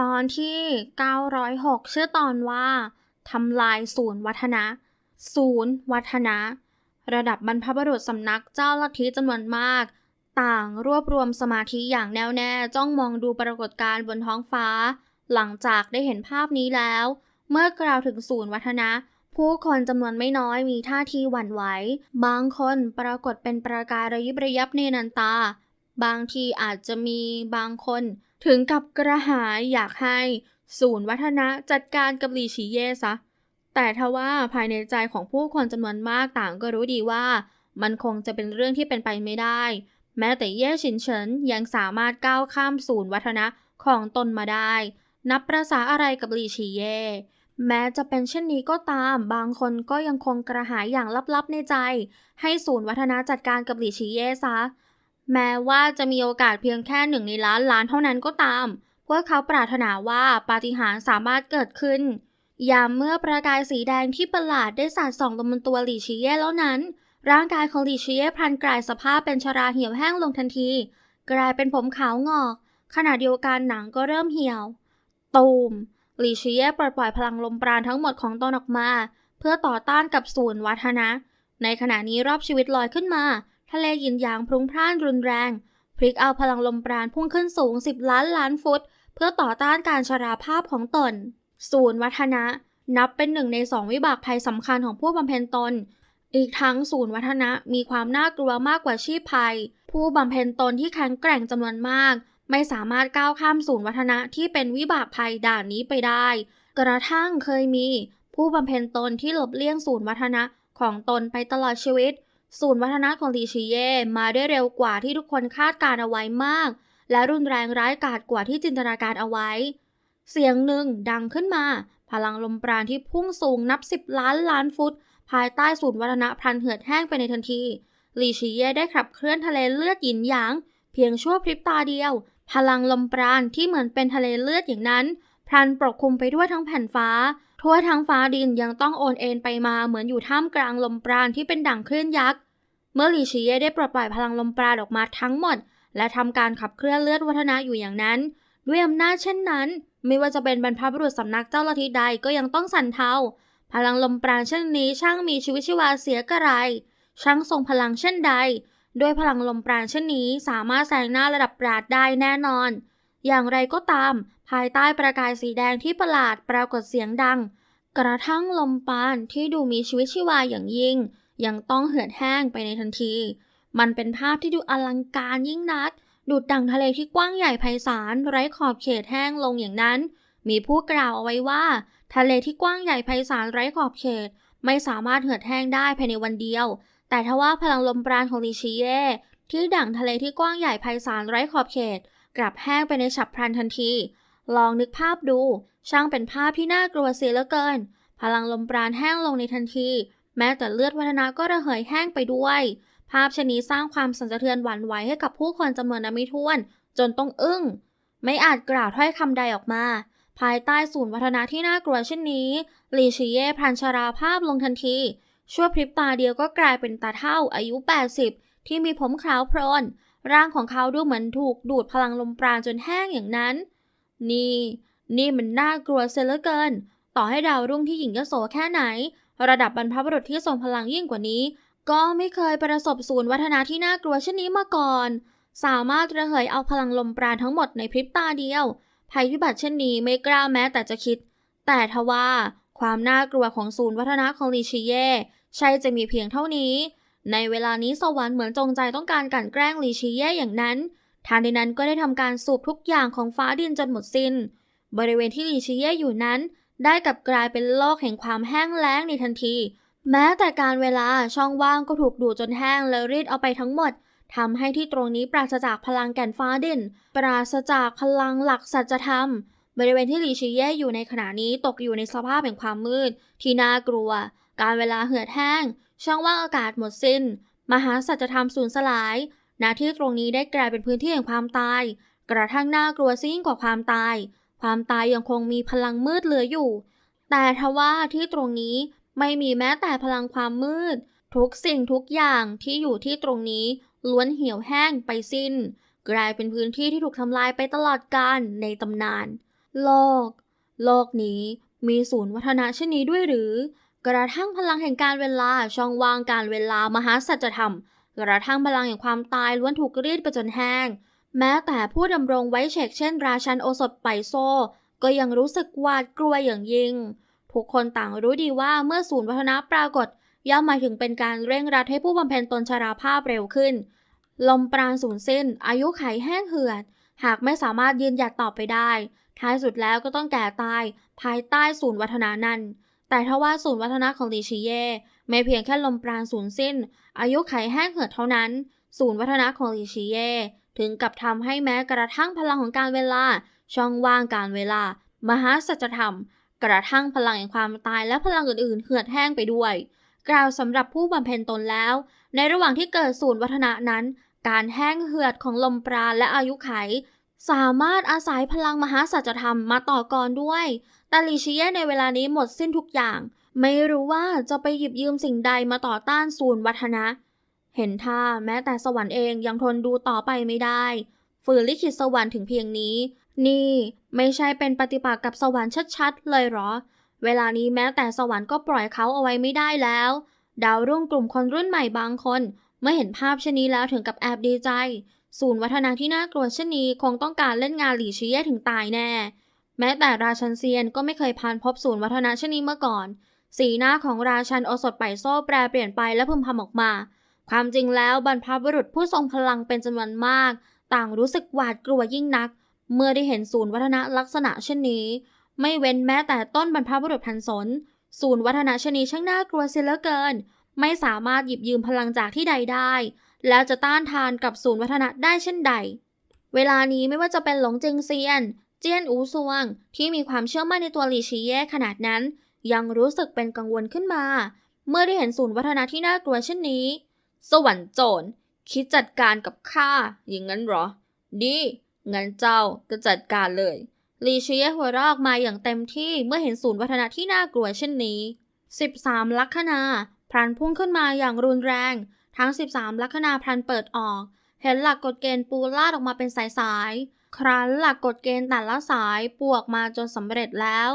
ตอนที่ 906 ชื่อตอนว่าทำลายศูนย์วัฒนะ ศูนย์วัฒนะ ระดับบรรพบุรุษสำนักเจ้าลัทธิจำนวนมาก ต่างรวบรวมสมาธิอย่างแน่วแน่จ้องมองดูปรากฏการณ์บนท้องฟ้า หลังจากได้เห็นภาพนี้แล้ว เมื่อกล่าวถึงศูนย์วัฒนะ ผู้คนจำนวนไม่น้อยมีท่าทีหวั่นไหว บางคนปรากฏเป็นประกายระยิบระยับเนนันตา บางทีอาจจะมีบางคน ถึงกับกระหายอยากให้ศูนย์วัฒนะจัดการกับลีฉีเย่ซะ แต่ทว่าภายในใจของผู้คนจำนวนมากต่างก็รู้ดีว่า มันคงจะเป็นเรื่องที่เป็นไปไม่ได้ แม้แต่เย่ชินเฉินยังสามารถก้าวข้ามศูนย์วัฒนะของตนมาได้ นับประษาอะไรกับลีฉีเย่แม้จะเป็นเช่นนี้ก็ตาม บางคนก็ยังคงกระหายอย่างลับๆในใจ ให้ศูนย์วัฒนะจัดการกับหลีฉีเย่ซะ แม้ว่าจะมีโอกาสเพียงแค่หนึ่งในล้านล้านเท่านั้นก็ตาม พวกเขาปรารถนาว่าปาฏิหาริย์สามารถเกิดขึ้น ยามเมื่อประกายสีแดงที่ประหลาดได้สาดส่องลงบนตัวหลีชีเย่แล้วนั้น ร่างกายของหลีชีเย่พลันกลายสภาพเป็นชราเหี่ยวแห้งลงทันที กลายเป็นผมขาวงอก ขณะเดียวกันหนังก็เริ่มเหี่ยว ตูมหลีชีเย่ปลดปล่อยพลังลมปราณทั้งหมดของตนออกมา เพื่อต่อต้านกับศูนย์วัฒนะ ในขณะนี้รอบชีวิตลอยขึ้นมา ทะเลหยินหยางพรุงพร่านรุนแรง พลิกเอาพลังลมปราณพุ่งขึ้นสูง 10 ล้านล้านฟุต เพื่อต่อต้านการชราภาพของตน ศูนย์วัฒนะ นับเป็นหนึ่งในสองวิบากภัยสำคัญของผู้บำเพ็ญตน อีกทั้งศูนย์วัฒนะมีความน่ากลัวมากกว่าชีพภัย ผู้บำเพ็ญตนที่แข็งแกร่งจำนวนมาก ไม่สามารถก้าวข้ามศูนย์วัฒนะที่เป็นวิบากภัยด่านนี้ไปได้ กระทั่งเคยมี ผู้บำเพ็ญตนที่หลบเลี่ยงศูนย์วัฒนะของตนไปตลอดชีวิต ศูนย์วัฒนะของลีชิเย่มาได้เร็วกว่าที่ทุกคนคาดการเอาไว้มาก และรุนแรงร้ายกาจกว่าที่จินตนาการเอาไว้ เสียงหนึ่งดังขึ้นมา พลังลมปราณที่พุ่งสูงนับสิบล้านล้านฟุต ภายใต้ศูนย์วัฒนะพลันเหือดแห้งไปในทันทีลีชิเย่ได้ขับเคลื่อนทะเลเลือดหยินหยาง เพียงชั่วพริบตาเดียว พลังลมปราณที่เหมือนเป็นทะเลเลือดอย่างนั้นพลันปกคลุมไปด้วยทั้งแผ่นฟ้า ทั่วทั้งฟ้าดินยังต้องโอนเอ็นไปมาเหมือนอยู่ท่ามกลางลมปราณที่เป็นดั่งคลื่นยักษ์ เมื่อหลีชีเย่ได้ปลดปล่อยพลังลมปราณออกมาทั้งหมด และทำการขับเคลื่อนเลือดวัฒนะอยู่อย่างนั้น ด้วยอำนาจเช่นนั้น ไม่ว่าจะเป็นบรรพบุรุษสำนักเจ้าลัทธิใดก็ยังต้องสั่นเทาพลังลมปราณเช่นนี้ช่างมีชีวิตชีวาเสียกระไร ช่างทรงพลังเช่นใด ด้วยพลังลมปราณเช่นนี้สามารถแซงหน้าระดับปราดได้แน่นอน อย่างไรก็ตาม ภายใต้ประกายสีแดงที่ประหลาดปรากฏเสียงดัง กระทั่งลมปาณที่ดูมีชีวิตชีวาอย่างยิ่ง ยังต้องเหือดแห้งไปในทันที มันเป็นภาพที่ดูอลังการยิ่งนัก ดูดดังทะเลที่กว้างใหญ่ไพศาลไร้ขอบเขตแห้งลงอย่างนั้น มีผู้กล่าวเอาไว้ว่า ทะเลที่กว้างใหญ่ไพศาลไร้ขอบเขต ไม่สามารถเหือดแห้งได้ภายในวันเดียว แต่ทว่าพลังลมปราณของลิชิเย่ที่ดั่งทะเลที่กว้างใหญ่ไพศาลไร้ขอบเขต กลับแห้งไปในฉับพลันทันที ลองนึกภาพดู ช่างเป็นภาพที่น่ากลัวเสียเหลือเกิน พลังลมปราณแห้งลงในทันที แม้แต่เลือดวัฒนะก็ระเหยแห้งไปด้วย ภาพชนี้สร้างความสั่นสะเทือนหวั่นไหวให้กับผู้คนจำนวนนับไม่ถ้วน จนต้องอึ้ง ไม่อาจกล่าวถ้อยคำใดออกมา ภายใต้ศูนย์วัฒนะที่น่ากลัวเช่นนี้ลีชีเย่พันชราภาพลงทันที ชั่วพริบตาเดียวก็กลายเป็นตาเท่าอายุ 80 ที่มีผมขาวโพลนร่างของเขาดูเหมือนถูกดูดพลังลมปราณจนแห้งอย่างนั้น นี่ นี่มันน่ากลัวเสียเหลือเกิน ต่อให้ดาวรุ่งที่หญิงยโสแค่ไหน ระดับบรรพบุรุษที่ทรงพลังยิ่งกว่านี้ ก็ไม่เคยประสบศูนย์วัฒนาที่น่ากลัวเช่นนี้มาก่อน สามารถระเหยเอาพลังลมปราณทั้งหมดในพริบตาเดียว ภัยพิบัติเช่นนี้ไม่กล้าแม้แต่จะคิด แต่ทว่าความน่ากลัวของศูนย์วัฒนะของลีชิเย่ใช่จะมีเพียงเท่านี้ ในเวลานี้สวรรค์เหมือนจงใจต้องการกลั่นแกล้งลีชิเย่อย่างนั้น ทานใดนั้นก็ได้ทำการสูบทุกอย่างของฟ้าดินจนหมดสิน้น บริเวณที่ลีชิเย่อยู่นั้น ได้กลับกลายเป็นโลกแห่งความแห้งแล้งในทันที แม้แต่การเวลาช่องว่างก็ถูกดูดจนแห้งแล้วรีดเอาไปทั้งหมดทำให้ที่ตรงนี้ปราศจากพลังแก่นฟ้าดิน ปราศจากพลังหลักสัจธรรม บริเวณที่ลีชิเย่อยู่ในขณะนี้ตกอยู่ในสภาพแห่งความมืด ที่น่ากลัว การเวลาเหือดแห้ง ช่องว่างอากาศหมดสิน้น มหาสัจธรรมสูญสลาย ณที่ตรงนี้ได้กลายเป็นพื้นที่แห่งความตาย กระทั่งน่ากลัวซิ่งกว่าความตาย ความตายยังคงมีพลังมืดเหลืออยู่ แต่ทว่าที่ตรงนี้ไม่มีแม้แต่พลังความมืด ทุกสิ่งทุกอย่างที่อยู่ที่ตรงนี้ล้วนเหี่ยวแห้งไปสิ้น กลายเป็นพื้นที่ที่ถูกทำลายไปตลอดกาลในตำนาน โลก โลกนี้มีศูนย์วัฒนะเช่นนี้ด้วยหรือ กระทั่งพลังแห่งการเวลาช่องว่างการเวลามหาสัจธรรม กระทั่งพลังแห่งความตายล้วนถูกรีดไปจนแห้ง แม้แต่ผู้ดำรงไว้เฉกเช่น ราชันโอสถไปโซ ก็ยังรู้สึกหวาดกลัวอย่างยิ่ง ทุกคนต่างรู้ดีว่าเมื่อศูนย์วัฒนะปรากฏ ย่อมหมายถึงเป็นการเร่งรัดให้ผู้บำเพ็ญตนชราภาพเร็วขึ้น ลมปราณสูญสิ้น อายุไขแห้งเหือด หากไม่สามารถยืนหยัดต่อไปได้ ท้ายสุดแล้วก็ต้องแก่ตาย ภายใต้ศูนย์วัฒนานั้น แต่ทว่าศูนย์วัฒนะของลีชิเย่ ไม่เพียงแค่ลมปราณสูญสิ้น อายุไขแห้งเหือดเท่านั้น ศูนย์วัฒนะของลีชิเย่ถึงกับทำให้แม้กระทั่งพลังของการเวลา ช่องว่างการเวลา มหาสัจธรรม กระทั่งพลังแห่งความตายและพลังอื่นๆ เหือดแห้งไปด้วย กล่าวสำหรับผู้บำเพ็ญตนแล้ว ในระหว่างที่เกิดศูนย์วัฒนะนั้น การแห้งเหือดของลมปราณและอายุไข สามารถอาศัยพลังมหาสัจธรรมมาต่อกรด้วยแต่ลีชิเย่ในเวลานี้หมดสิ้นทุกอย่าง ไม่รู้ว่าจะไปหยิบยืมสิ่งใดมาต่อต้านศูนย์วัฒนะ เห็นท่าแม้แต่สวรรค์เองยังทนดูต่อไปไม่ได้ ฝืนลิขิตสวรรค์ถึงเพียงนี้ นี่ไม่ใช่เป็นปฏิปักษ์กับสวรรค์ชัดๆ เลยเหรอ เวลานี้แม้แต่สวรรค์ก็ปล่อยเขาเอาไว้ไม่ได้แล้ว ดาวรุ่งกลุ่มคนรุ่นใหม่บางคน เมื่อเห็นภาพเช่นนี้แล้วถึงกับแอบดีใจ ศูนย์วัฒนาที่น่ากลัวเช่นนี้คงต้องการเล่นงานหลีชีเย่ถึงตายแน่ แม้แต่ราชันเซียนก็ไม่เคยผ่านพบศูนย์วัฒนาเช่นนี้เมื่อก่อน สีหน้าของราชันโอสถไปโซ่แปรเปลี่ยนไปและพึมพำออกมา ความจริงแล้วบรรพบุรุษผู้ทรงพลังเป็นจำนวนมาก ต่างรู้สึกหวาดกลัวยิ่งนัก เมื่อได้เห็นศูนย์วัฒนลักษณะเช่นนี้ ไม่เว้นแม้แต่ต้นบรรพบุรุษพันสนศูนย์วัฒนะชนีช่างน่ากลัวเสียเหลือเกิน ไม่สามารถหยิบยืมพลังจากที่ใดได้ แล้วจะต้านทานกับศูนย์วัฒนะได้เช่นใด เวลานี้ไม่ว่าจะเป็นหลงเจิงเซียน เจียนอูซวง ที่มีความเชื่อมั่นในตัวหลีชีเย่ขนาดนั้น ยังรู้สึกเป็นกังวลขึ้นมา เมื่อได้เห็นศูนย์วัฒนะที่น่ากลัวเช่นนี้ สวรรค์โจรคิดจัดการกับข้าอย่างนั้นหรอ ดีงั้นเจ้าก็จัดการเลยลีเชียหัวราะอกมาอย่างเต็มที่เมื่อเห็นศูนย์วัฒนะที่น่ากลัวเช่นนี้ 13 ลัคนาพลันพุ่งขึ้นมาอย่างรุนแรง ทั้ง 13 ลัคนาพลันเปิดออก เห็นหลักกฎเกณฑ์ปูลาดออกมาเป็นสายๆครั้นหลักกฎเกณฑ์แต่ละสายปวกมาจนสำเร็จแล้ว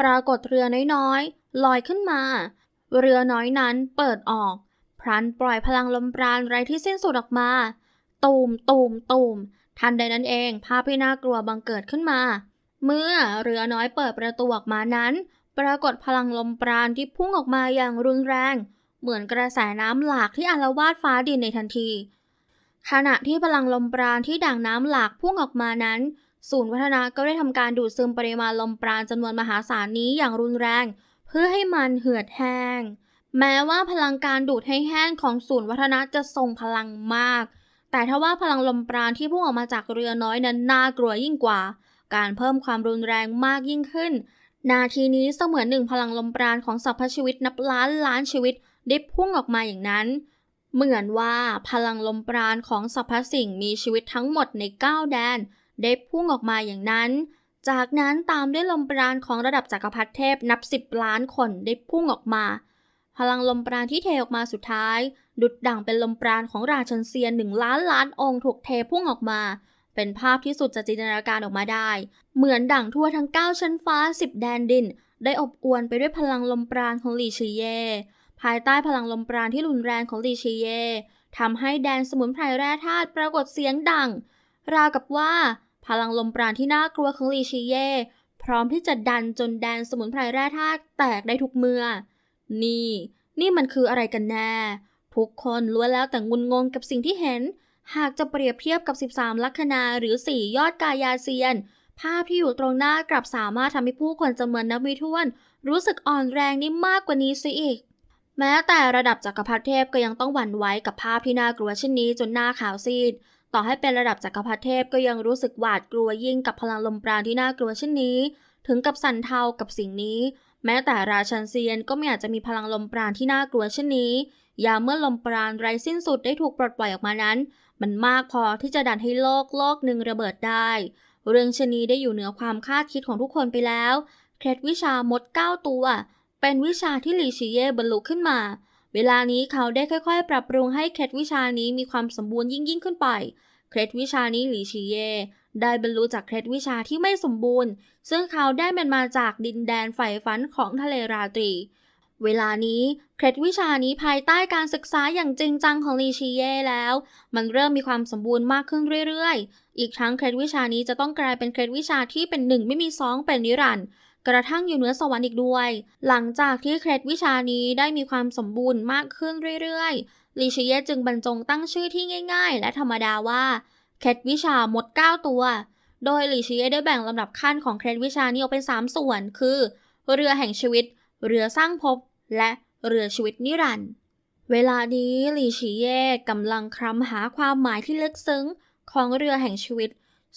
ปรากฏเรือน้อยๆลอยขึ้นมา เรือน้อยนั้นเปิดออกพลันปล่อยพลังลมปราณไร้ที่สิ้นสุดออกมา ตูมตูมตูมทันใดนั้นเองภาพที่น่ากลัวบังเกิดขึ้นมา เมื่อเรือน้อยเปิดประตูออกมานั้น ปรากฏพลังลมปราณที่พุ่งออกมาอย่างรุนแรง เหมือนกระแสน้ำหลากที่อาละวาดฟ้าดินในทันที ขณะที่พลังลมปราณที่ด่างน้ำหลากพุ่งออกมานั้น ศูนย์วัฒนาก็ได้ทำการดูดซึมปริมาณลมปราณจำนวนมหาศาลนี้อย่างรุนแรง เพื่อให้มันเหือดแห้ง แม้ว่าพลังการดูดให้แห้งของศูนย์วัฒนะจะทรงพลังมาก แต่ถ้าว่าพลังลมปราณที่พุ่งออกมาจากเรือน้อยนั้นน่ากลัวยิ่งกว่า การเพิ่มความรุนแรงมากยิ่งขึ้น นาทีนี้เสมือนหนึ่งพลังลมปราณของสรรพชีวิตนับล้านล้านชีวิตได้พุ่งออกมาอย่างนั้นเหมือนว่าพลังลมปราณของสรรพสิ่งมีชีวิตทั้งหมดในเก้าแดน ได้พุ่งออกมาอย่างนั้น จากนั้นตามด้วยลมปราณของระดับจักรพรรดิเทพนับสิบล้านคนได้พุ่งออกมา พลังลมปราณที่เทออกมาสุดท้าย ดุดดั่งเป็นลมปราณของราชันเซียนหนึ่งล้านล้านองค์ถูกเทพุ่งออกมา เป็นภาพที่สุดจะจินตนาการออกมาได้ เหมือนดั่งทั่วทั้ง 9 ชั้นฟ้า 10 แดนดิน ได้อบอวลไปด้วยพลังลมปราณของหลีชีเย่ภายใต้พลังลมปราณที่รุนแรงของลีชีเย่ทำให้แดนสมุนไพรแร่ธาตุปรากฏเสียงดัง ราวกับว่า พลังลมปราณที่น่ากลัวของลีชีเย่พร้อมที่จะดันจนแดนสมุนไพรแร่ธาตุแตกได้ทุกเมื่อ นี่ นี่มันคืออะไรกันแน่ ทุกคนล้วนแล้วแต่งุนงงกับสิ่งที่เห็น หากจะเปรียบเทียบกับ 13 ลัคนาหรือ 4 ยอดกายาเซียน ภาพที่อยู่ตรงหน้ากลับสามารถทำให้ผู้คนจำนวนนับไม่ถ้วน รู้สึกอ่อนแรงนี่มากกว่านี้ซิอีก แม้แต่ระดับจักรพรรดิเทพก็ยังต้องหวั่นไหวกับภาพที่น่ากลัวเช่นนี้จนหน้าขาวซีด ต่อให้เป็นระดับจักรพรรดิเทพก็ยังรู้สึกหวาดกลัวยิ่งกับพลังลมปราณที่น่ากลัวเช่นนี้ ถึงกับสั่นเทากับสิ่งนี้ แม้แต่ราชันเซียนก็ไม่อาจจะมีพลังลมปราณที่น่ากลัวเช่นนี้ ยามเมื่อลมปราณไร้สิ้นสุดได้ถูกปลดปล่อยออกมานั้น มันมากพอที่จะดันให้โลกโลกหนึ่งระเบิดได้ เรื่องชนีได้อยู่เหนือความคาดคิดของทุกคนไปแล้ว เคล็ดวิชามดเก้าตัว เป็นวิชาที่หลีชิเย่บรรลุขึ้นมา เวลานี้เขาได้ค่อยๆ ปรับปรุงให้เคล็ดวิชานี้มีความสมบูรณ์ยิ่งยิ่งขึ้นไป เคล็ดวิชานี้หลีชีเย่ได้บรรลุจากเคล็ดวิชาที่ไม่สมบูรณ์ ซึ่งเขาได้มันมาจากดินแดนใฝ่ฝันของทะเลราตรี เวลานี้เคล็ดวิชานี้ภายใต้การศึกษาอย่างจริงจังของลีชีเย่แล้ว มันเริ่มมีความสมบูรณ์มากขึ้นเรื่อยๆ อีกทั้งเคล็ดวิชานี้จะต้องกลายเป็นเคล็ดวิชาที่เป็นหนึ่งไม่มีสองเป็นนิรันดร์ กระทั่งอยู่เหนือสวรรค์อีกด้วย หลังจากที่เคล็ดวิชานี้ได้มีความสมบูรณ์มากขึ้นเรื่อยๆลีชีเยจึงบรรจงตั้งชื่อที่ง่าย ๆ และธรรมดาว่าเคล็ดวิชาหมด 9 ตัว โดยลีชีเยได้แบ่งลำดับขั้นของเคล็ดวิชานี้ออกเป็น 3 ส่วน คือ เรือแห่งชีวิต เรือสร้างภพ และเรือชีวิตนิรันดร์เวลานี้ลีชีเย่กำลังคำหาความหมายที่ลึกซึ้งของเรือแห่งชีวิต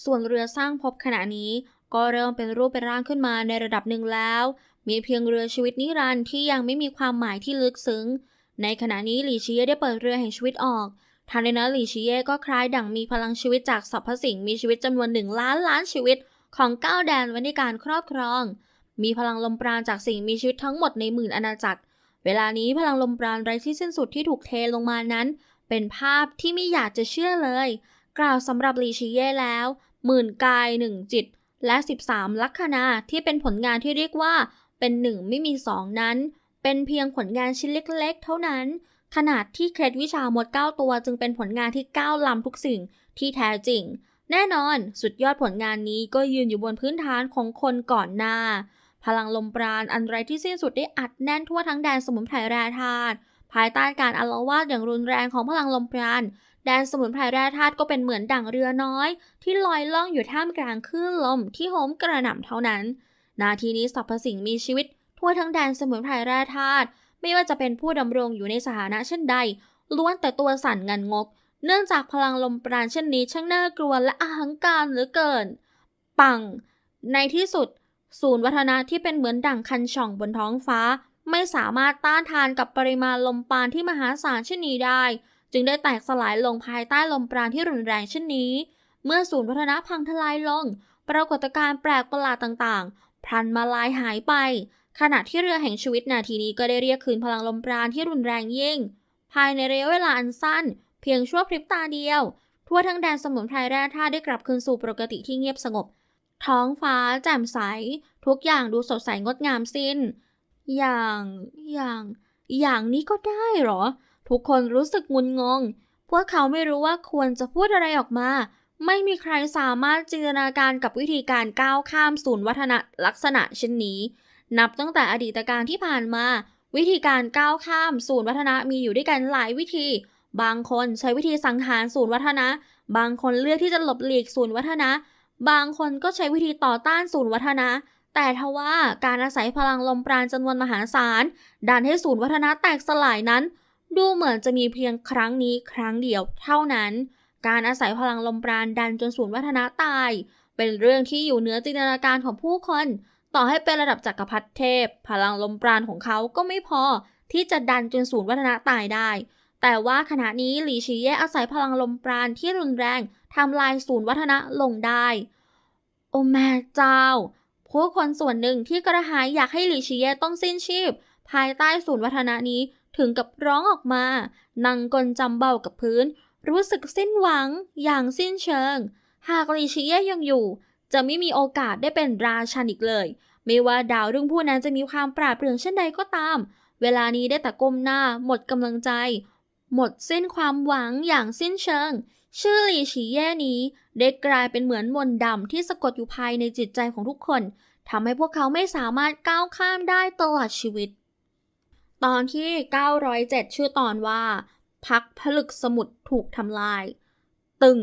ส่วนเรือสร้างภพขณะนี้ ก็เริ่มเป็นรูปเป็นร่างขึ้นมาในระดับหนึ่งแล้ว มีเพียงเรือชีวิตนิรันดร์ที่ยังไม่มีความหมายที่ลึกซึ้ง ในขณะนี้หลีชีเย่ได้เปิดเรือแห่งชีวิตออกทันใดนั้นหลีชีเย่ก็คล้ายดั่งมีพลังชีวิตจากสรรพสิ่งมีชีวิตจำนวนหนึ่งล้านล้านชีวิตของเก้าแดนไว้ในการครอบครอง มีพลังลมปราณจากสิ่งมีชีวิตทั้งหมดในหมื่นอาณาจักร เวลานี้พลังลมปราณไร้ที่สิ้นสุดที่ถูกเทลงมานั้น เป็นภาพที่ไม่อยากจะเชื่อเลย กล่าวสำหรับลีชีเย่แล้ว หมื่นกายหนึ่งจิต และ 13 ลัคนาที่เป็นผลงานที่เรียกว่า เป็นหนึ่งไม่มีสองนั้น เป็นเพียงผลงานชิ้นเล็ก ๆ เท่านั้น ขนาดที่เคล็ดวิชาหมด 9 ตัวจึงเป็นผลงานที่ก้าวล้ำทุกสิ่งที่แท้จริง แน่นอนสุดยอดผลงานนี้ก็ยืนอยู่บนพื้นฐานของคนก่อนหน้า พลังลมปราณอันไร้ที่สิ้นสุดได้อัดแน่นทั่วทั้งแดนสมุนไพรแร่ธาตุภายใต้การอาละวาดอย่างรุนแรงของพลังลมปราณ แดนสมุนไพรแร่ธาตุก็เป็นเหมือนดั่งเรือน้อย ที่ลอยล่องอยู่ท่ามกลางคลื่นลมที่โหมกระหน่ำเท่านั้น นาทีนี้สรรพสิ่งมีชีวิต ทั่วทั้งแดนสมุนไพรแร่ธาตุไม่ว่าจะเป็นผู้ดำรงอยู่ในสถานะเช่นใด ล้วนแต่ตัวสั่นงันงก เนื่องจากพลังลมปราณเช่นนี้ช่างน่ากลัวและอาหังการเหลือเกิน ปัง ในที่สุด ศูนย์วัฒนะที่เป็นเหมือนดั่งคันช่องบนท้องฟ้า ไม่สามารถต้านทานกับปริมาณลมปาณที่มหาศาลเช่นนี้ได้ จึงได้แตกสลายลงภายใต้ลมปราณที่รุนแรงเช่นนี้ เมื่อศูนย์วัฒนพังทลายลง ปรากฏการณ์แปลกประหลาดต่างๆ พลันมาลายหายไป ขณะที่เรือแห่งชีวิตนาทีนี้ก็ได้เรียกคืนพลังลมปราณที่รุนแรงยิ่ง ภายในระยะเวลาอันสั้น เพียงชั่วพริบตาเดียว ทั่วทั้งแดนสมุนไพรแร่ธาตุได้กลับคืนสู่ปกติที่เงียบสงบ ท้องฟ้า แจ่มใส ทุกอย่างดูสดใสงดงามสิ้น อย่างอย่างอย่างนี้ก็ได้หรอ ทุกคนรู้สึกงุนงง พวกเขาไม่รู้ว่าควรจะพูดอะไรออกมา ไม่มีใครสามารถจินตนาการกับวิธีการก้าวข้ามศูนย์วัฒนลักษณะเช่นนี้ นับตั้งแต่อดีตการที่ผ่านมา วิธีการก้าวข้ามศูนย์วัฒนะมีอยู่ด้วยกันหลายวิธี บางคนใช้วิธีสังหารศูนย์วัฒนะ บางคนเลือกที่จะหลบหลีกศูนย์วัฒนะ บางคนก็ใช้วิธีต่อต้านศูนย์วัฒนะแต่ทว่าการอาศัยพลังลมปราณจำนวนมหาศาลดันให้ศูนย์วัฒนะแตกสลายนั้น ดูเหมือนจะมีเพียงครั้งนี้ครั้งเดียวเท่านั้น การอาศัยพลังลมปราณดันจนศูนย์วัฒนะตาย เป็นเรื่องที่อยู่เหนือจินตนาการของผู้คน ต่อให้เป็นระดับจักรพรรดิเทพ พลังลมปราณของเขาก็ไม่พอ ที่จะดันจนศูนย์วัฒนะตายได้ แต่ว่าขณะนี้หลีชีเย่อาศัยพลังลมปราณที่รุนแรงทำลายศูนย์วัฒนะลงได้ โอ้แม่เจ้า ผู้คนส่วนหนึ่งที่กระหายอยากให้หลีชีเย่ต้องสิ้นชีพ ภายใต้ศูนย์วัฒนะนี้ ถึงกับร้องออกมา นั่งกลจำเบากับพื้น รู้สึกสิ้นหวังอย่างสิ้นเชิง หากหลีชีเย่ยังอยู่ จะไม่มีโอกาสได้เป็นราชันอีกเลย ไม่ว่าดาวรุ่งผู้นั้นจะมีความปราดเปรื่องเช่นใดก็ตาม เวลานี้ได้แต่ก้มหน้า หมดกำลังใจ หมดสิ้นความหวังอย่างสิ้นเชิง ชื่อลีฉีเย่นี้ได้กลายเป็นเหมือนมนต์ดำที่สะกดอยู่ภายในจิตใจของทุกคนทำให้พวกเขาไม่สามารถก้าวข้ามได้ตลอดชีวิต ตอนที่ 907 ชื่อตอนว่าพักผลึกสมุทรถูกทำลาย ตึง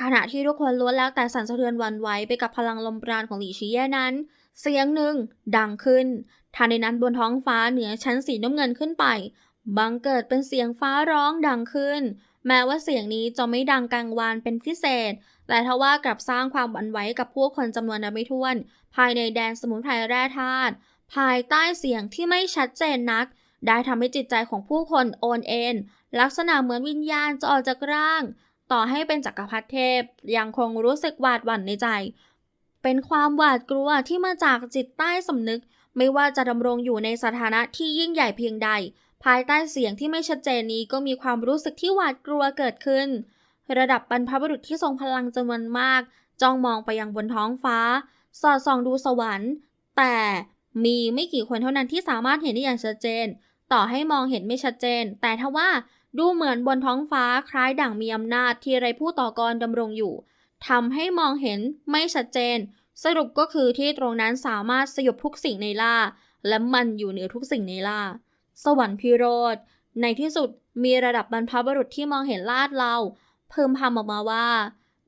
ขณะที่ทุกคนล้วนแล้วแต่สั่นสะเทือนวันไหวไปกับพลังลมปราณของหลีชีเย่นั้น เสียงหนึ่งดังขึ้นทันใดนั้นบนท้องฟ้าเหนือชั้นสีน้ำเงินขึ้นไป บังเกิดเป็นเสียงฟ้าร้องดังขึ้น แม้ว่าเสียงนี้จะไม่ดังกังวานเป็นพิเศษ แต่ทว่ากลับสร้างความหวั่นไหวกับผู้คนจำนวนนับไม่ถ้วน ภายในแดนสมุนไพรแร่ธาตุภายใต้เสียงที่ไม่ชัดเจนนัก ได้ทำให้จิตใจของผู้คนโอนเอ็นลักษณะเหมือนวิญญาณจะออกจากร่าง ต่อให้เป็นจักรพรรดิเทพ ยังคงรู้สึกหวาดหวั่นในใจ เป็นความหวาดกลัวที่มาจากจิตใต้สำนึก ไม่ว่าจะดำรงอยู่ในสถานะที่ยิ่งใหญ่เพียงใด ภายใต้เสียงที่ไม่ชัดเจนนี้ก็มีความรู้สึกที่หวาดกลัวเกิดขึ้น ระดับบรรพบุรุษที่ทรงพลังจำนวนมาก จ้องมองไปยังบนท้องฟ้า สอดส่องดูสวรรค์ แต่มีไม่กี่คนเท่านั้นที่สามารถเห็นได้อย่างชัดเจน ต่อให้มองเห็นไม่ชัดเจน แต่ทว่าดูเหมือนบนท้องฟ้าคล้ายดั่งมีอำนาจที่ไรผู้ต่อกรดำรงอยู่ทำให้มองเห็นไม่ชัดเจน สรุปก็คือที่ตรงนั้นสามารถสยบทุกสิ่งในล่า และมันอยู่เหนือทุกสิ่งในล่า สวรรค์พิโรธ ในที่สุดมีระดับบรรพบุรุษที่มองเห็นลาดเรา เพิ่มพำออกมาว่า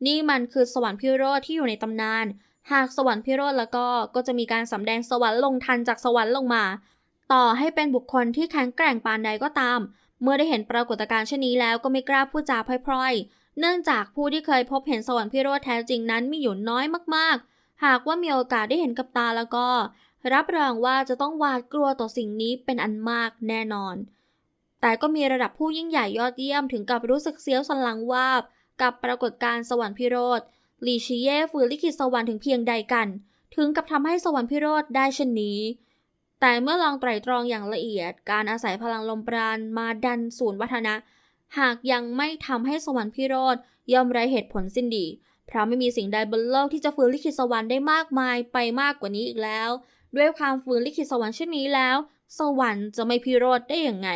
นี่มันคือสวรรค์พิโรธที่อยู่ในตำนาน หากสวรรค์พิโรธแล้วก็ก็จะมีการสำแดงสวรรค์ลงทันจากสวรรค์ลงมา ต่อให้เป็นบุคคลที่แข็งแกร่งปานใดก็ตาม เมื่อได้เห็นปรากฏการณ์เช่นนี้แล้วก็ไม่กล้าพูดจาพร่อยๆ เนื่องจากผู้ที่เคยพบเห็นสวรรค์พิโรธแท้จริงนั้นมีอยู่น้อยมากๆ หากว่ามีโอกาสได้เห็นกับตาแล้วก็ รับรองว่าจะต้องหวาดกลัวต่อสิ่งนี้เป็นอันมากแน่นอน แต่ก็มีระดับผู้ยิ่งใหญ่ยอดเยี่ยมถึงกับรู้สึกเสียวสันหลังวาบ กับปรากฏการณ์สวรรค์พิโรธลีชิเย่ฝืนลิขิตสวรรค์ถึงเพียงใดกัน ถึงกับทำให้สวรรค์พิโรธได้เช่นนี้ แต่เมื่อลองไตร่ตรองอย่างละเอียด การอาศัยพลังลมปราณมาดันศูนย์วัฒนะ หากยังไม่ทำให้สวรรค์พิโรธย่อมไร้เหตุผลสิ้นดีเพราะไม่มีสิ่งใดบนโลกที่จะฝืนลิขิตสวรรค์ได้มากมายไปมากกว่านี้อีกแล้ว ด้วยความฝืนลิขิตสวรรค์เช่นนี้แล้ว สวรรค์จะไม่พิโรธได้อย่างไง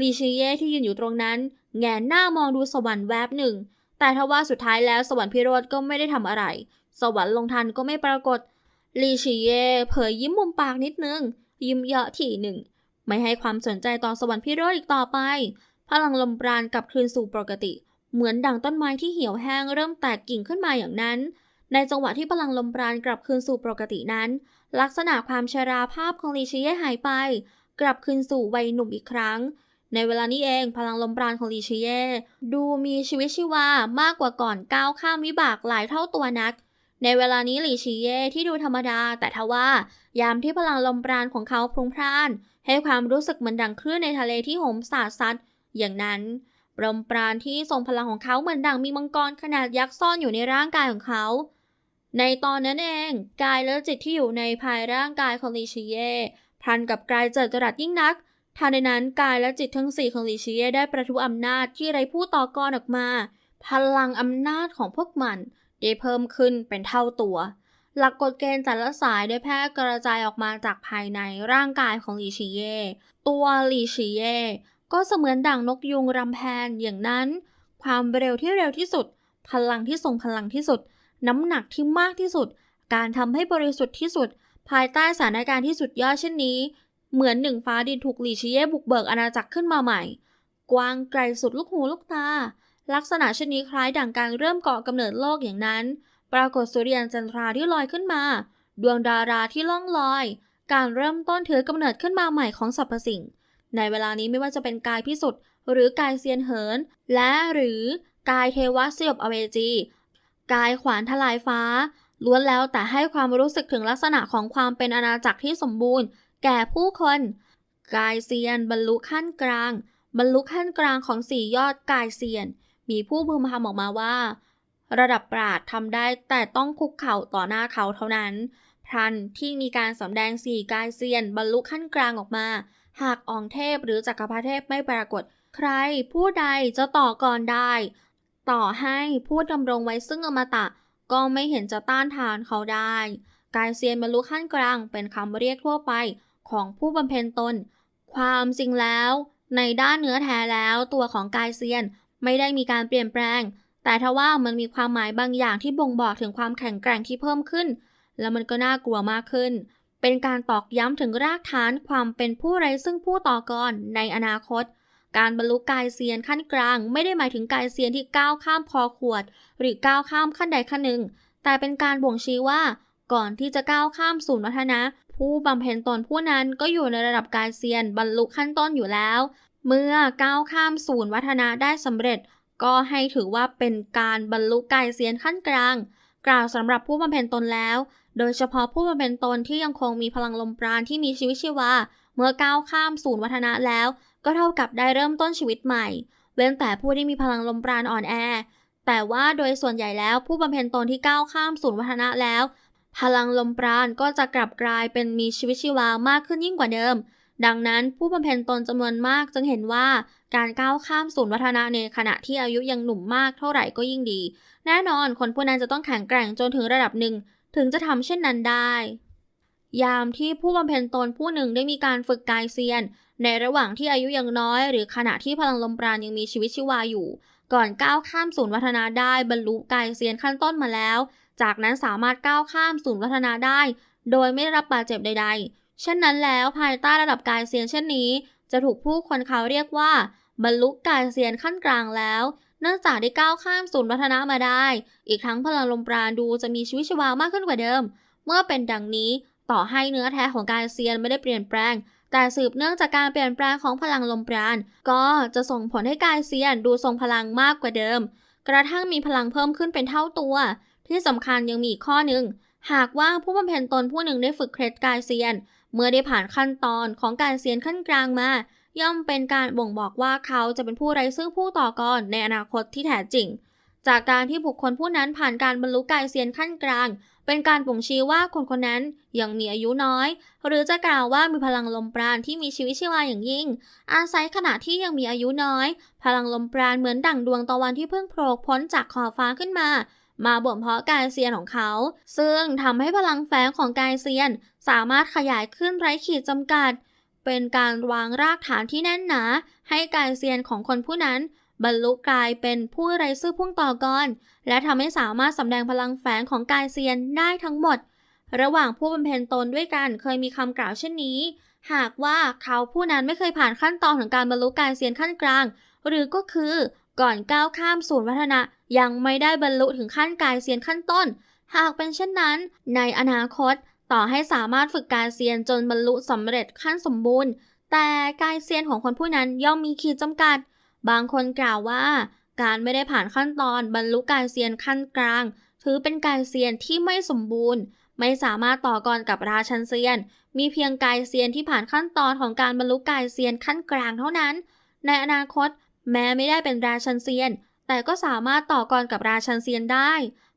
ลีชิเย่ที่ยืนอยู่ตรงนั้น แงนหน้ามองดูสวรรค์แวบหนึ่ง แต่ทว่าสุดท้ายแล้วสวรรค์พิโรธก็ไม่ได้ทำอะไร สวรรค์ลงทันก็ไม่ปรากฏลีชิเย่เผยยิ้มมุมปากนิดนึง ยิ้มเยาะทีหนึ่ง ไม่ให้ความสนใจต่อสวรรค์พิโรธอีกต่อไป พลังลมปราณกลับคืนสู่ปกติ เหมือนดังต้นไม้ที่เหี่ยวแห้งเริ่มแตกกิ่งขึ้นมาอย่างนั้น ในจังหวะที่พลังลมปราณกลับคืนสู่ปกตินั้น ลักษณะความชราภาพของลีชิเย่หายไป กลับคืนสู่วัยหนุ่มอีกครั้ง ในเวลานี้เองพลังลมปราณของลีชิเย่ดูมีชีวิตชีวามากกว่าก่อนก้าวข้ามวิบากหลายเท่าตัวนัก ในเวลานี้หลีชิเย่ที่ดูธรรมดา แต่ทว่ายามที่พลังลมปราณของเขาพลุ่งพล่าน ให้ความรู้สึกเหมือนดังคลื่นในทะเลที่โหมสาดซัดอย่างนั้นลมปราณที่ทรงพลังของเขาเหมือนดังมีมังกรขนาดยักษ์ซ่อนอยู่ในร่างกายของเขา ในตอนนั้นเองกายและจิตที่อยู่ในภายร่างกายของลีชิเย่พลันกับกายเจิดจรัสยิ่งนักทันใดนั้นกายและจิตทั้งสี่ของลีชิเย่ได้ประทุอำนาจที่ไร้ผู้ต่อกรออกมา พลังอำนาจของพวกมัน ได้เพิ่มขึ้นเป็นเท่าตัว หลักกฎเกณฑ์แต่ละสายได้แพร่กระจายออกมาจากภายในร่างกายของลีชิเย่ตัวลีชิเย่ก็เสมือนดั่งนกยุงรำแพนอย่างนั้น ความเร็วที่เร็วที่สุด พลังที่ทรงพลังที่สุด น้ำหนักที่มากที่สุด การทำให้บริสุทธิ์ที่สุด ภายใต้สถานการณ์ที่สุดยอดเช่นนี้ เหมือนหนึ่งฟ้าดินถูกลีชิเย่บุกเบิกอาณาจักรขึ้นมาใหม่ กว้างไกลสุดลูกหูลูกตา ลักษณะเช่นนี้คล้ายดั่งการเริ่มเก่อกำเนิดโลกอย่างนั้น ปรากฏสุริยันจันทราที่ลอยขึ้นมา ดวงดาราที่ล่องลอย การเริ่มต้นถือกำเนิดขึ้นมาใหม่ของสรรพสิ่ง ในเวลานี้ไม่ว่าจะเป็นกายพิสุทธิ์หรือกายเซียนเหิน และหรือกายเทวะสยบอเวจี กายขวานทลายฟ้า ล้วนแล้วแต่ให้ความรู้สึกถึงลักษณะของความเป็นอาณาจักรที่สมบูรณ์ แก่ผู้คน กายเซียนบรรลุขั้นกลาง บรรลุขั้นกลางของสี่ยอดกายเซียน มีผู้พึมพำออกมาว่า ระดับปราดทำได้แต่ต้องคุกเข่าต่อหน้าเขาเท่านั้น พรันที่มีการสำแดงสี่กายเซียนบรรลุขั้นกลางออกมา หากองเทพหรือจักรพรรดิเทพไม่ปรากฏ ใครผู้ใดจะต่อก่อนได้ ต่อให้ผู้ดำรงไว้ซึ่งอมตะ ก็ไม่เห็นจะต้านทานเขาได้ กายเซียนบรรลุขั้นกลางเป็นคำเรียกทั่วไปของผู้บำเพ็ญตน ความจริงแล้ว ในด้านเนื้อแท้แล้วตัวของกายเซียน ไม่ได้มีการเปลี่ยนแปลง แต่ทว่ามันมีความหมายบางอย่างที่บ่งบอกถึงความแข็งแกร่งที่เพิ่มขึ้น แล้วมันก็น่ากลัวมากขึ้น เป็นการตอกย้ำถึงรากฐานความเป็นผู้ไร้ซึ่งผู้ต่อกรในอนาคต การบรรลุกายเซียนขั้นกลาง ไม่ได้หมายถึงกายเซียนที่ก้าวข้ามคอขวด หรือก้าวข้ามขั้นใดขั้นหนึ่ง แต่เป็นการบ่งชี้ว่า ก่อนที่จะก้าวข้ามศูนย์วัฒนะผู้บำเพ็ญตนผู้นั้นก็อยู่ในระดับกายเซียนบรรลุขั้นต้นอยู่แล้ว เมื่อก้าวข้ามศูนย์วัฒนะได้สำเร็จ ก็ให้ถือว่าเป็นการบรรลุกายเซียนขั้นกลาง กล่าวสำหรับผู้บำเพ็ญตนแล้ว โดยเฉพาะผู้บำเพ็ญตนที่ยังคงมีพลังลมปราณที่มีชีวิตชีวา เมื่อก้าวข้ามศูนย์วัฒนะแล้ว ก็เท่ากับได้เริ่มต้นชีวิตใหม่ เว้นแต่ผู้ที่มีพลังลมปราณอ่อนแอ แต่ว่าโดยส่วนใหญ่แล้วผู้บำเพ็ญตนที่ก้าวข้ามศูนย์วัฒนะแล้ว พลังลมปราณก็จะกลับกลายเป็นมีชีวิตชีวามากขึ้นยิ่งกว่าเดิม ดังนั้นผู้บำเพ็ญตนจำนวนมากจึงเห็นว่าการก้าวข้ามศูนย์วัฒนะในขณะที่อายุยังหนุ่มมากเท่าไหร่ก็ยิ่งดี แน่นอนคนผู้นั้นจะต้องแข็งแกร่งจนถึงระดับหนึ่ง ถึงจะทำเช่นนั้นได้ ยามที่ผู้บำเพ็ญตนผู้หนึ่งได้มีการฝึกกายเซียน ในระหว่างที่อายุยังน้อย หรือขณะที่พลังลมปราณยังมีชีวิตชีวาอยู่ ก่อนก้าวข้ามศูนย์วัฒนาได้บรรลุกายเซียนขั้นต้นมาแล้ว จากนั้นสามารถก้าวข้ามศูนย์วัฒนาได้ โดยไม่ได้รับบาดเจ็บใด ๆ เช่นนั้นแล้วภายใต้ระดับกายเซียนเช่นนี้ จะถูกผู้คนเขาเรียกว่า บรรลุกายเซียนขั้นกลางแล้ว เนื่องจากได้ก้าวข้ามศูนย์วัฒนะมาได้ อีกทั้งพลังลมปราณดูจะมีชีวิตชีวามากขึ้นกว่าเดิม เมื่อเป็นดังนี้ต่อให้เนื้อแท้ของกายเซียนไม่ได้เปลี่ยนแปลง แต่สืบเนื่องจากการเปลี่ยนแปลงของพลังลมปราณก็จะส่งผลให้กายเซียนดูทรงพลังมากกว่าเดิม กระทั่งมีพลังเพิ่มขึ้นเป็นเท่าตัว ที่สำคัญยังมีอีกข้อหนึ่งหากว่าผู้บำเพ็ญตนผู้หนึ่งได้ฝึกเคล็ดกายเซียน เมื่อได้ผ่านขั้นตอนของการเซียนขั้นกลางมา ย่อมเป็นการบ่งบอกว่าเขาจะเป็นผู้ไร้ซึ่งผู้ต่อกรในอนาคตที่แท้จริง จากการที่บุคคลผู้นั้นผ่านการบรรลุกายเซียนขั้นกลาง เป็นการบ่งชี้ว่าคนคนนั้นยังมีอายุน้อย หรือจะกล่าวว่ามีพลังลมปราณที่มีชีวิตชีวาอย่างยิ่ง อาศัยขณะที่ยังมีอายุน้อย พลังลมปราณเหมือนดั่งดวงตะวันที่เพิ่งโผล่พ้นจากขอบฟ้าขึ้นมามาบ่มเพาะกายเซียนของเขา ซึ่งทำให้พลังแฝงของกายเซียน สามารถขยายขึ้นไร้ขีดจำกัด เป็นการวางรากฐานที่แน่นหนา ให้กายเซียนของคนผู้นั้น บรรลุกลายเป็นผู้ไร้ซื่อพุ่งต่อกรและทำให้สามารถสำแดงพลังแฝงของกายเซียนได้ทั้งหมด ระหว่างผู้บำเพ็ญตนด้วยกันเคยมีคำกล่าวเช่นนี้ หากว่าเขาผู้นั้นไม่เคยผ่านขั้นตอนของการบรรลุกายเซียนขั้นกลาง หรือก็คือก่อนก้าวข้ามศูนย์วัฒนะยังไม่ได้บรรลุถึงขั้นกายเซียนขั้นต้น หากเป็นเช่นนั้น ในอนาคต ต่อให้สามารถฝึกกายเซียนจนบรรลุสำเร็จขั้นสมบูรณ์ แต่กายเซียนของคนผู้นั้นย่อมมีขีดจำกัด บางคนกล่าวว่า การไม่ได้ผ่านขั้นตอนบรรลุกายเซียนขั้นกลาง ถือเป็นกายเซียนที่ไม่สมบูรณ์ ไม่สามารถต่อกรกับราชันเซียน มีเพียงกายเซียนที่ผ่านขั้นตอนของการบรรลุกายเซียนขั้นกลางเท่านั้น ในอนาคต แม้ไม่ได้เป็นราชันเซียน แต่ก็สามารถต่อกรกับราชันเซียนได้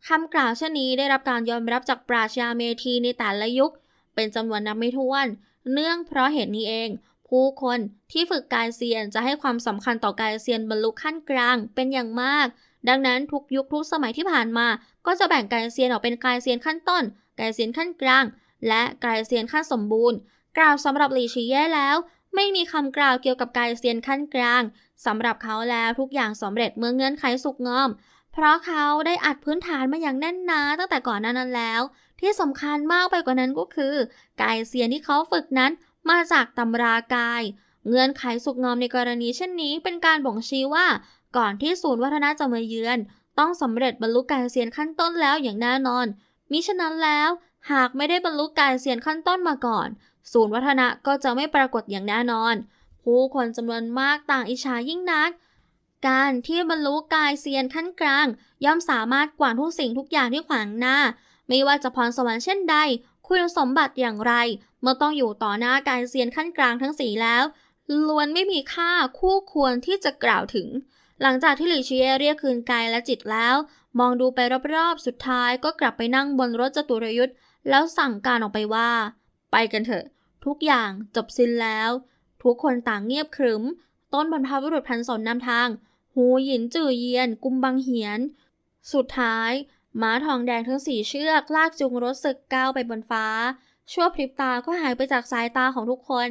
คำกล่าวเช่นนี้ได้รับการยอมรับจากปราชญาเมธีในแต่ละยุค เป็นจำนวนนับไม่ถ้วน เนื่องเพราะเหตุนี้เอง ผู้คนที่ฝึกกายเซียนจะให้ความสำคัญต่อกายเซียนบรรลุขั้นกลางเป็นอย่างมาก ดังนั้นทุกยุคทุกสมัยที่ผ่านมา ก็จะแบ่งกายเซียนออกเป็นกายเซียนขั้นต้น กายเซียนขั้นกลาง และกายเซียนขั้นสมบูรณ์ กล่าวสำหรับหลีชีเย่แล้ว ไม่มีคำกล่าวเกี่ยวกับกายเซียนขั้นกลางสำหรับเขาแล้วทุกอย่างสำเร็จเมื่อเงื่อนไขสุกงอม เพราะเขาได้อัดพื้นฐานมาอย่างแน่นหนาตั้งแต่ก่อนน้านั้นแล้ว ที่สำคัญมากไปกว่านั้นก็คือ กายเซียนที่เขาฝึกนั้นมาจากตำรากาย เงื่อนไขสุกงอมในกรณีเช่นนี้ เป็นการบ่งชี้ว่า ก่อนที่ศูนย์วัฒนะจะมาเยือน ต้องสำเร็จบรรลุกายเซียนขั้นต้นแล้วอย่างแน่นอน มิฉะนั้นแล้วหากไม่ได้บรรลุกายเซียนขั้นต้นมาก่อน ศูนย์วัฒนะก็จะไม่ปรากฏอย่างแน่นอน ผู้คนจำนวนมากต่างอิจฉายิ่งนัก การที่บรรลุกายเซียนขั้นกลาง ย่อมสามารถกวาดทุกสิ่งทุกอย่างที่ขวางหน้า ไม่ว่าจะพรสวรรค์เช่นใด คุณสมบัติอย่างไร เมื่อต้องอยู่ต่อหน้ากายเซียนขั้นกลางทั้งสี่แล้ว ล้วนไม่มีค่าคู่ควรที่จะกล่าวถึง หลังจากที่หลีเชียเรียกคืนกายและจิตแล้ว มองดูไปรอบๆสุดท้ายก็กลับไปนั่งบนรถจตุรยุทธ์แล้วสั่งการออกไปว่า ไปกันเถอะ ทุกอย่างจบสิ้นแล้ว ทุกคนต่างเงียบขรึม ต้นบรรพบุรุษพันสนนำทาง หูหยินจื่อเยียน กุมบังเหียน สุดท้ายม้าทองแดงทั้งสี่เชือก ลากจูงรถศึกก้าวไปบนฟ้า ชั่วพริบตาก็หายไปจากสายตาของทุกคน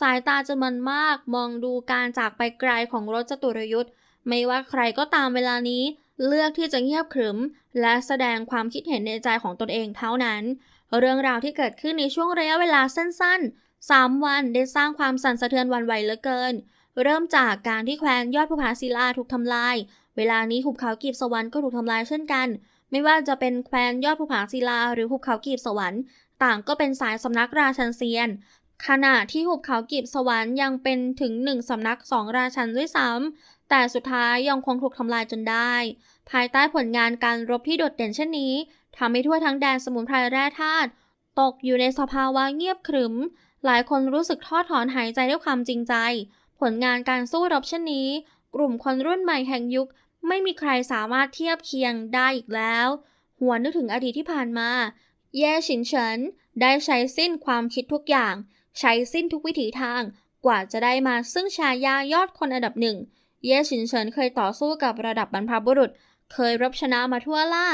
สายตาจำนวนมากมองดูการจากไปไกลของรถจตุรยุทธ์ไม่ว่าใครก็ตามเวลานี้ เลือกที่จะเงียบขรึม และแสดงความคิดเห็นในใจของตนเองเท่านั้น เรื่องราวที่เกิดขึ้นในช่วงระยะเวลาสั้นๆ 3 วันได้สร้างความสั่นสะเทือนวันไหวเหลือเกิน เริ่มจากการที่แคว้นยอดภูผาศิลาถูกทำลาย เวลานี้หุบเขากีบสวรรค์ก็ถูกทำลายเช่นกัน ไม่ว่าจะเป็นแคว้นยอดภูผาศิลาหรือหุบเขากีบสวรรค์ ต่างก็เป็นสายสำนักราชันเซียน ขณะที่หุบเขากีบสวรรค์ยังเป็นถึงหนึ่งสำนักสองราชันด้วยซ้ำแต่สุดท้ายยังคงถูกทำลายจนได้ ภายใต้ผลงานการรบที่โดดเด่นเช่นนี้ทำให้ทั่วทั้งแดนสมุนไพรแร่ธาตุตกอยู่ในสภาวะเงียบขรึม หลายคนรู้สึกท้อถอนหายใจด้วยความจริงใจ ผลงานการสู้รบเช่นนี้ กลุ่มคนรุ่นใหม่แห่งยุค ไม่มีใครสามารถเทียบเคียงได้อีกแล้ว หัวนึกถึงอดีตที่ผ่านมา แย่ฉินเฉินได้ใช้สิ้นความคิดทุกอย่าง ใช้สิ้นทุกวิถีทาง กว่าจะได้มาซึ่งชายายอดคนอันดับหนึ่ง เย่ชินเฉินเคยต่อสู้กับระดับบรรพบุรุษ เคยรบชนะมาทั่วล่า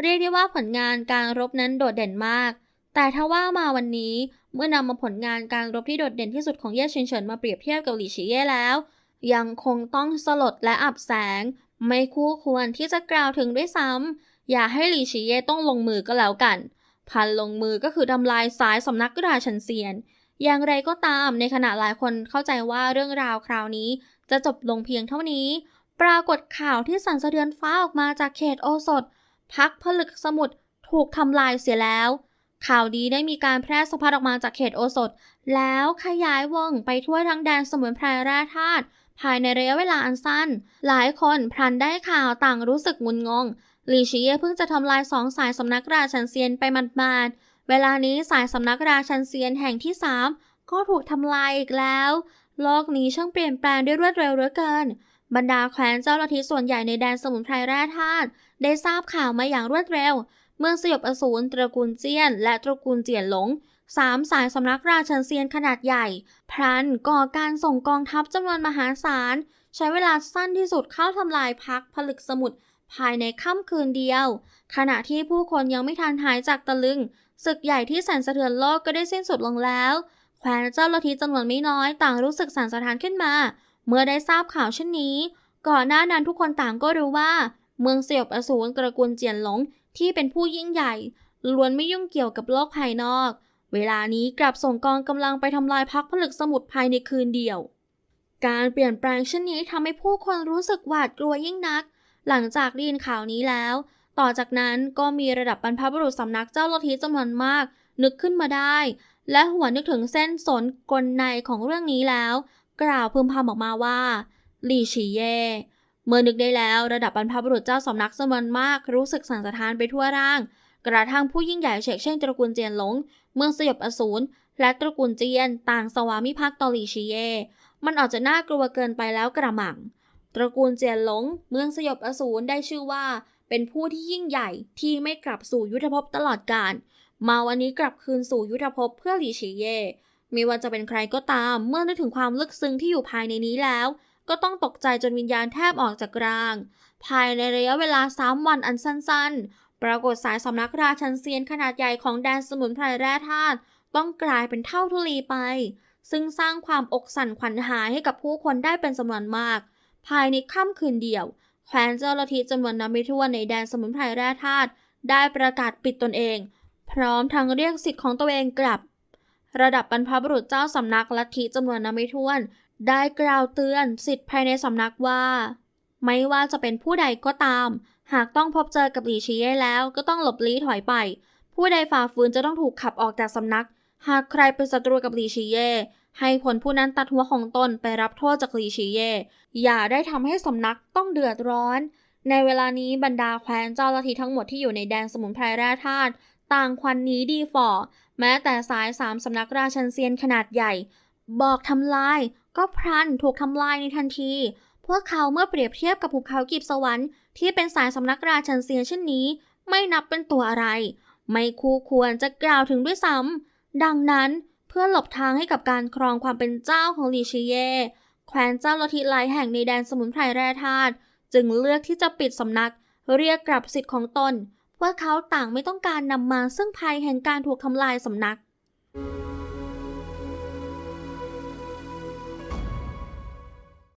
เรียกได้ว่าผลงานการรบนั้นโดดเด่นมาก แต่ถ้าว่ามาวันนี้ เมื่อนำมาผลงานการรบที่โดดเด่นที่สุดของเย่ชินเฉินมาเปรียบเทียบกับหลี่ฉีเย่แล้ว ยังคงต้องสลดและอับแสง ไม่คู่ควรที่จะกล่าวถึงด้วยซ้ำอย่าให้หลี่ฉีเย่ต้องลงมือก็แล้วกัน พันลงมือก็คือทำลายสายสำนักราชันเซียน อย่างไรก็ตามในขณะหลายคนเข้าใจว่าเรื่องราวคราวนี้จะจบลงเพียงเท่านี้ ปรากฏข่าวที่สั่นสะเทือนฟ้าออกมาจากเขตโอสถ พักผลึกสมุทรถูกทำลายเสียแล้ว ข่าวดีได้มีการแพร่สะพัดออกมาจากเขตโอสถ แล้วขยายวงไปทั่วทั้งแดนสมุนไพรแร่ธาตุภายในระยะเวลาอันสั้น หลายคนพลันได้ข่าวต่างรู้สึกงุนงงลีชีเย่เพิ่งจะทำลายสองสายสำนักราชันเซียนไปหมาดๆเวลานี้สายสำนักราชันเซียนแห่งที่สามก็ถูกทำลายอีกแล้ว โลกนี้ช่างเปลี่ยนแปลงด้วยรวดเร็วเหลือเกิน บรรดาแคว้นเจ้าลัทธิส่วนใหญ่ในแดนสมุนไพรแร่ธาตุได้ทราบข่าวมาอย่างรวดเร็ว เมืองสยบอสูรตระกูลเจียน และตระกูลเจียนหลงสามสายสำนักราชันเซียนขนาดใหญ่พลันก่อการส่งกองทัพจำนวนมหาศาล ใช้เวลาสั้นที่สุดเข้าทำลายพักผลึกสมุทรภายในค่ำคืนเดียว ขณะที่ผู้คนยังไม่ทันหายจากตะลึงศึกใหญ่ที่สั่นสะเทือนโลกก็ได้สิ้นสุดลงแล้ว แคว้นเจ้าลัทธิจำนวนไม่น้อยต่างรู้สึกสั่นสะท้านขึ้นมา เมื่อได้ทราบข่าวเช่นนี้ ก่อนหน้านั้นทุกคนต่างก็รู้ว่า เมืองสยบอสูรตระกูลเจียนหลง ที่เป็นผู้ยิ่งใหญ่ ล้วนไม่ยุ่งเกี่ยวกับโลกภายนอก เวลานี้กลับส่งกองกำลังไปทำลายพักผลึกสมุทรภายในคืนเดียว การเปลี่ยนแปลงเช่นนี้ทำให้ผู้คนรู้สึกหวาดกลัวยิ่งนัก หลังจากได้ยินข่าวนี้แล้ว ต่อจากนั้นก็มีระดับบรรพบุรุษสำนักเจ้าลทธิจำนวนมาก นึกขึ้นมาได้ และหัวนึกถึงเส้นสนกลในของเรื่องนี้แล้ว กล่าวพึมพำออกมาว่าหลี่ฉีเย่ เมื่อนึกได้แล้วระดับบรรพบุรุษเจ้าสำนักจำนวนมากรู้สึกสั่นสะท้านไปทั่วร่าง กระทั่งผู้ยิ่งใหญ่เฉกเช่นตระกูลเจียนหลง เมืองสยบอสูรและตระกูลเจียน ต่างสวามิภักดิ์ตอหลี่ฉีเย มันอาจจะน่ากลัวเกินไปแล้วกระหม่ำตระกูลเจียนหลง เมืองสยบอสูรได้ชื่อว่า เป็นผู้ที่ยิ่งใหญ่ที่ไม่กลับสู่ยุทธภพตลอดกาลมาวันนี้กลับคืนสู่ยุทธภพเพื่อหลี่ฉีเย่ไม่ว่าจะเป็นใครก็ตาม เมื่อนึกถึงความลึกซึ้งที่อยู่ภายในนี้แล้ว ก็ต้องตกใจจนวิญญาณแทบออกจากร่าง ภายในระยะเวลาสามวันอันสั้นๆ ปรากฏสายสำนักราชันเซียนขนาดใหญ่ของแดนสมุนไพรแร่ธาตุต้องกลายเป็นเท่าทุลีไป ซึ่งสร้างความอกสั่นขวัญหายให้กับผู้คนได้เป็นจำนวนมาก ภายในค่ำคืนเดียว แคว้นเจ้าลัทธิจำนวนนับไม่ถ้วนในแดนสมุนไพรแร่ธาตุได้ประกาศปิดตนเอง พร้อมทั้งเรียกสิทธิ์ของตัวเองกลับ ระดับบรรพบุรุษเจ้าสำนักลัทธิจำนวนนับไม่ถ้วน ได้กล่าวเตือนสิทธิ์ภายในสำนักว่า ไม่ว่าจะเป็นผู้ใดก็ตาม หากต้องพบเจอกับหลีชีเย่แล้วก็ต้องหลบลี้ถอยไป ผู้ใดฝ่าฝืนจะต้องถูกขับออกจากสำนัก หากใครเป็นศัตรูกับหลีชีเย่ให้ผลผู้นั้นตัดหัวของตนไปรับโทษจากหลีชีเย่อย่าได้ทำให้สำนักต้องเดือดร้อน ในเวลานี้บรรดาแคว้นเจ้าลัทธิทั้งหมดที่อยู่ในแดนสมุนไพรแร่ธาตุต่างควันหนี้ดีฝ่อ แม้แต่สายสามสำนักราชันเซียนขนาดใหญ่ บอกทำลาย ก็พลันถูกทำลายในทันที พวกเขาเมื่อเปรียบเทียบกับภูเขากีบสวรรค์ที่เป็นสายสำนักราชันเซียนเช่นนี้ ไม่นับเป็นตัวอะไร ไม่คู่ควรจะกล่าวถึงด้วยซ้ำดังนั้นเพื่อหลบทางให้กับการครองความเป็นเจ้าของลีชิเย่แคว้นเจ้าลทิหลายแห่งในแดนสมุนไพรแร่ธาตุจึงเลือกที่จะปิดสำนัก เรียกกลับสิทธิ์ของตนพวกเขาต่างไม่ต้องการนำมาซึ่งภัยแห่งการถูกทำลายสำนัก